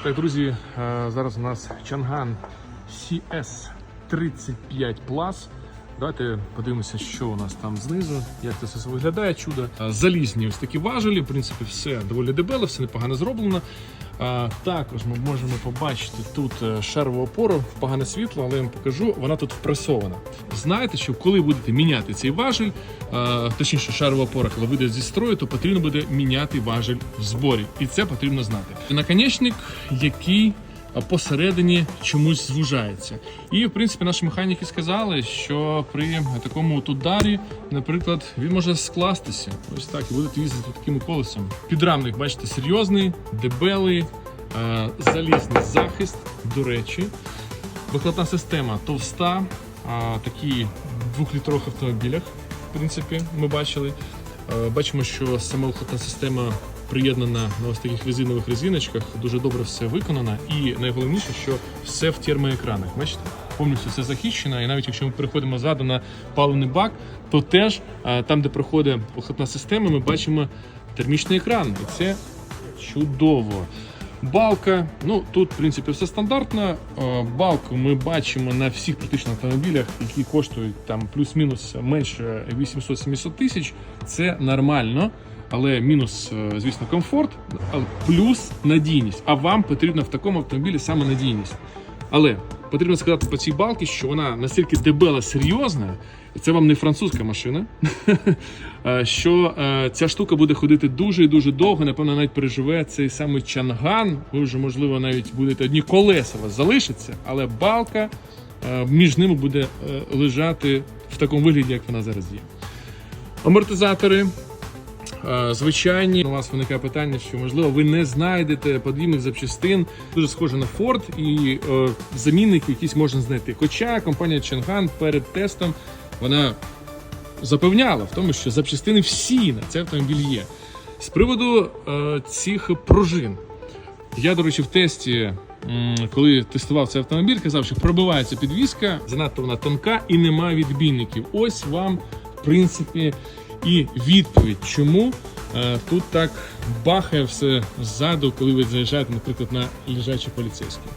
Так, друзі, е, зараз у нас Чанган CS 35 Plus. Давайте подивимося, що у нас там знизу, як це все виглядає. Чудо. Залізні ось такі важелі. В принципі, все доволі дебело, все непогано зроблено. Також ми можемо побачити тут е, шарову опору, погане світло, але я вам покажу, вона тут впресована. Знаєте, що коли будете міняти цей важель, точніше шарова опора, коли вийде зі строю, то потрібно буде міняти важель в зборі. І це потрібно знати. Наконечник, який посередині чомусь звужається. І в принципі наші механіки сказали, що при такому от ударі, наприклад, він може скластися. Ось так і будете їздити таким колесом. Підрамник, бачите, серйозний, дебелий, е, залізний захист. До речі, вихлопна система товста, а, такі двохлітрових автомобілях. В принципі, ми бачили. Е, Бачимо, що сама вихлопна система приєднана на ось таких резинових резиночках. Дуже добре все виконано. І найголовніше, що все в термоекранах. Бачите? Повністю все захищено. І навіть якщо ми переходимо ззаду на паливний бак, то теж там, де проходить вихлопна система, ми бачимо термічний екран. І це чудово. Балка, ну тут в принципі все стандартно. Балку ми бачимо на всіх практично автомобілях, які коштують там плюс-мінус менше 800-700 тисяч. Це нормально, але мінус, е, звісно, комфорт, плюс надійність. А вам потрібна в такому автомобілі саме надійність. Але потрібно сказати по цій балці, що вона настільки дебела серйозна, і це вам не французька машина, е, що е, ця штука буде ходити дуже і дуже довго. Напевно, навіть переживе цей самий чанган. Ви вже, можливо, навіть будете одні колеса у вас залишиться, але балка між ними буде лежати в такому вигляді, як вона зараз є. Амортизатори. Е, Звичайні, у вас виникає питання, що можливо ви не знайдете подібних запчастин. Дуже схоже на Ford і е, замінник якийсь можна знайти. Хоча компанія Chang'an перед тестом вона запевняла в тому, що запчастини всі на цей автомобіль є. З приводу е, цих пружин. Я, до речі, в тесті, коли тестував цей автомобіль, казав, що пробивається підвіска, занадто вона тонка і немає відбійників. Ось вам, в принципі, і відповідь, чому е, тут так бахає все ззаду, коли ви заїжджаєте, наприклад, на лежачий поліцейський.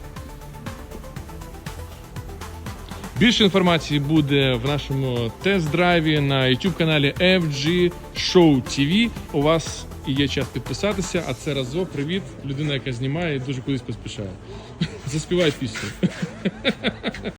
Більше інформації буде в нашому тест-драйві на YouTube каналі FG Show TV. У вас є час підписатися, а це разок. Привіт, людина, яка знімає дуже кудись поспішає. Заспівай пісню.